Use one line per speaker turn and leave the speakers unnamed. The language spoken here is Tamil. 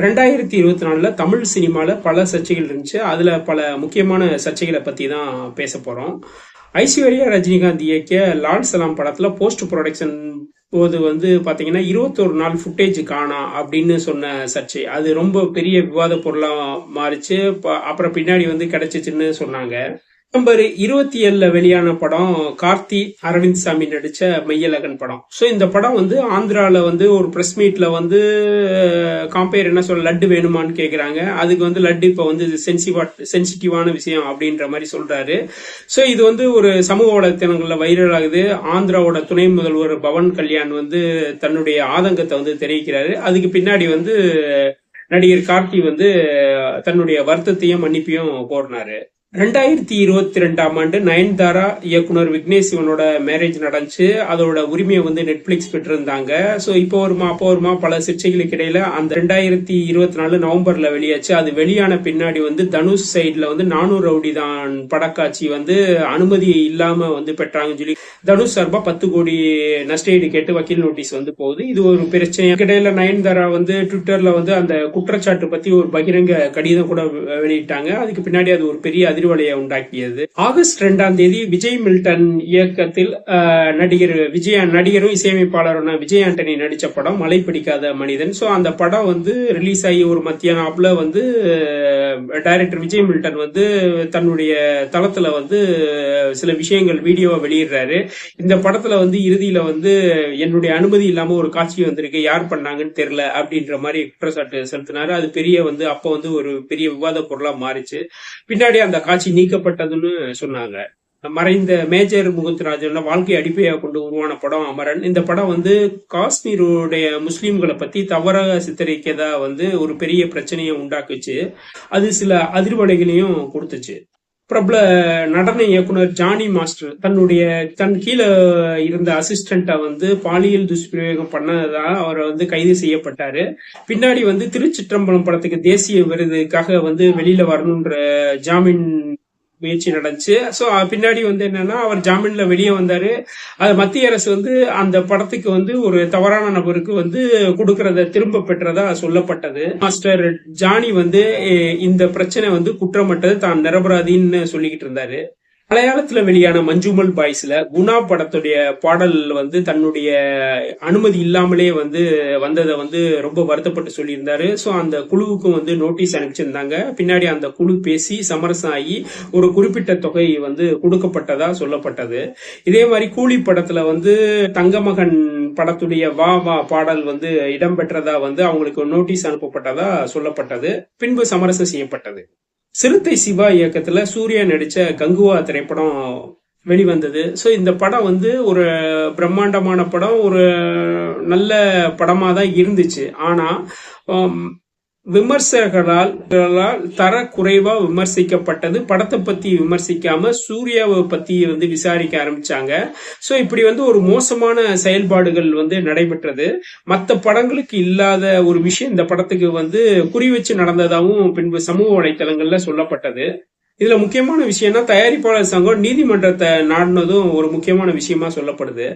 ரெண்டாயிரத்தி இருபத்தி நாலுல தமிழ் சினிமால பல சர்ச்சைகள் இருந்துச்சு. அதுல பல முக்கியமான சர்ச்சைகளை பத்தி தான் பேச போறோம். ஐஸ்வர்யா ரஜினிகாந்த் இயக்கிய லால் சலாம் படத்துல போஸ்ட் ப்ரொடக்ஷன் போது வந்து பாத்தீங்கன்னா இருபத்தொரு நாள் ஃபுட்டேஜ் காணா அப்படின்னு சொன்ன சர்ச்சை. அது ரொம்ப பெரிய விவாத பொருளா மாறிச்சு. ப- அப்புறம் பின்னாடி வந்து கிடைச்சிச்சுன்னு சொன்னாங்க. நவம்பர் இருபத்தி ஏழுல வெளியான படம் கார்த்தி அரவிந்த் சாமி நடிச்ச மையலகன் படம். ஸோ இந்த படம் வந்து ஆந்திரால வந்து ஒரு பிரஸ் மீட்ல வந்து காம்பேர் என்ன சொல்ல லட்டு வேணுமான்னு கேட்குறாங்க அதுக்கு வந்து லட்டு இப்போ வந்து சென்சிவா சென்சிட்டிவான விஷயம் அப்படின்ற மாதிரி சொல்றாரு. ஸோ இது வந்து ஒரு சமூக வலைத்தளங்களில் வைரல் ஆகுது. ஆந்திராவோட துணை முதல்வர் பவன் கல்யாண் வந்து தன்னுடைய ஆதங்கத்தை வந்து தெரிவிக்கிறாரு. அதுக்கு பின்னாடி வந்து நடிகர் கார்த்தி வந்து தன்னுடைய வருத்தத்தையும் மன்னிப்பையும் கோரினாரு. ரெண்டாயிரத்தி இருபத்தி ரெண்டாம் ஆண்டு நயன்தாரா இயக்குனர் விக்னேஷ் சிவனோட மேரேஜ் நடந்துச்சு. அதோட உரிமையை வந்து நெட்ஃபிளிக்ஸ் பெற்றிருந்தாங்க. ஸோ இப்போ வருமா அப்போ வருமா பல சர்ச்சைகளுக்கு இடையில அந்த ரெண்டாயிரத்தி இருபத்தி நாலு நவம்பர்ல வெளியாச்சு. அது வெளியான பின்னாடி வந்து தனுஷ் சைட்ல வந்து நானூறு ரவுடி தான் படக்காட்சி வந்து அனுமதி இல்லாம வந்து பெற்றாங்கன்னு சொல்லி தனுஷ் சார்பா பத்து கோடி நஷ்டஈடு கேட்டு வக்கீல் நோட்டீஸ் வந்து போகுது. இது ஒரு பிரச்சனை. இடையில நயன்தாரா வந்து ட்விட்டர்ல வந்து அந்த குற்றச்சாட்டு பத்தி ஒரு பகிரங்க கடிதம் கூட வெ- வெளியிட்டாங்க. அதுக்கு பின்னாடி அது ஒரு பெரிய அதிர்வலையை உண்டாக்கியது. ஆகஸ்ட் ரெண்டாம் தேதி விஜய் மில்டன் இயக்கத்தில் நடிகர் விஜய் நடிகரும் இசையமைப்பாளரான விஜய் ஆண்டனி நடிச்ச படம் மலை பிடிக்காத மனிதன். சோ அந்த படம் வந்து ரிலீஸ் ஆகி ஒரு மத்தியான ஆப்ல வந்து டைரக்டர் விஜய் மில்டன் வந்து தன்னுடைய தளத்துல வந்து சில விஷயங்கள் வீடியோவை வெளியிடுறாரு. இந்த படத்துல வந்து இறுதியில வந்து என்னுடைய அனுமதி இல்லாம ஒரு காட்சி வந்திருக்கு. யார் பண்ணாங்கன்னு தெரியல அப்படின்ற மாதிரி குற்றச்சாட்டு செலுத்தினாரு. அது பெரிய வந்து அப்ப வந்து ஒரு பெரிய விவாத பொருளா மாறிச்சு. பின்னாடி அந்த காட்சி நீக்கப்பட்டதுன்னு சொன்னாங்க. மறைந்த மேஜர் முகுந்த்ராஜன் வாழ்க்கை அடிப்படையாக கொண்டு உருவான படம் அமரன். இந்த படம் வந்து காஷ்மீருடைய முஸ்லீம்களை பத்தி தவறாக சித்தரிக்கதா வந்து ஒரு பெரிய பிரச்சனையை உண்டாக்குச்சு. அது சில அதிர்வலைகளையும் கொடுத்துச்சு. பிரபல நடன இயக்குனர் ஜானி மாஸ்டர் தன்னுடைய தன் கீழே இருந்த அசிஸ்டண்ட்டை வந்து பாலியல் துஷ்பிரயோகம் பண்ணதா அவர் வந்து கைது செய்யப்பட்டாரு. பின்னாடி வந்து திருச்சிற்றம்பலம் படத்துக்கு தேசிய விருதுக்காக வந்து வெளியில வரணுன்ற ஜாமீன் முயற்சி நடந்துச்சு. ஸோ பின்னாடி வந்து என்னன்னா அவர் ஜாமீன்ல வெளியே வந்தாரு. அது மத்திய அரசு வந்து அந்த படத்துக்கு வந்து ஒரு தவறான நபருக்கு வந்து கொடுக்கறத திரும்ப பெற்றதா சொல்லப்பட்டது. மாஸ்டர் ஜானி வந்து இந்த பிரச்சனை வந்து குற்றமற்றது தான் நிரபராதின்னு சொல்லிக்கிட்டு இருந்தாரு. மலையாளத்துல வெளியான மஞ்சுமல் பாய்ஸ்ல குணா படத்துடைய பாடல் வந்து தன்னுடைய அனுமதி இல்லாமலே வந்து வந்ததை வந்து ரொம்ப வருத்தப்பட்டு சொல்லியிருந்தாரு. ஸோ அந்த குழுவுக்கும் வந்து நோட்டீஸ் அனுப்பிச்சிருந்தாங்க. பின்னாடி அந்த குழு பேசி சமரசம் ஆகி ஒரு குறிப்பிட்ட தொகை வந்து கொடுக்கப்பட்டதா சொல்லப்பட்டது. இதே மாதிரி கூலி படத்துல வந்து தங்கமகன் படத்துடைய வா வா பாடல் வந்து இடம்பெற்றதா வந்து அவங்களுக்கு நோட்டீஸ் அனுப்பப்பட்டதா சொல்லப்பட்டது. பின்பு சமரசம் செய்யப்பட்டது. சிறுத்தை சிவா இயக்கத்துல சூர்யா நடிச்ச கங்குவா திரைப்படம் வெளிவந்தது. ஸோ இந்த படம் வந்து ஒரு பிரம்மாண்டமான படம் ஒரு நல்ல படமாக தான் இருந்துச்சு. ஆனால் விமர்சகர்களால் தர குறைவா விமர்சிக்கப்பட்டது. படத்தை பத்தி விமர்சிக்காம சூர்யாவை பத்தி வந்து விசாரிக்க ஆரம்பிச்சாங்க. ஸோ இப்படி வந்து ஒரு மோசமான செயல்பாடுகள் வந்து நடைபெற்றது. மற்ற படங்களுக்கு இல்லாத ஒரு விஷயம் இந்த படத்துக்கு வந்து குறி வச்சு நடந்ததாகவும் பின்பு சமூக வலைத்தளங்கள்ல சொல்லப்பட்டது. இதுல முக்கியமான விஷயம்னா தயாரிப்பாளர் சங்கம் நீதிமன்றத்தை நாடினதும் ஒரு முக்கியமான விஷயமா சொல்லப்படுது.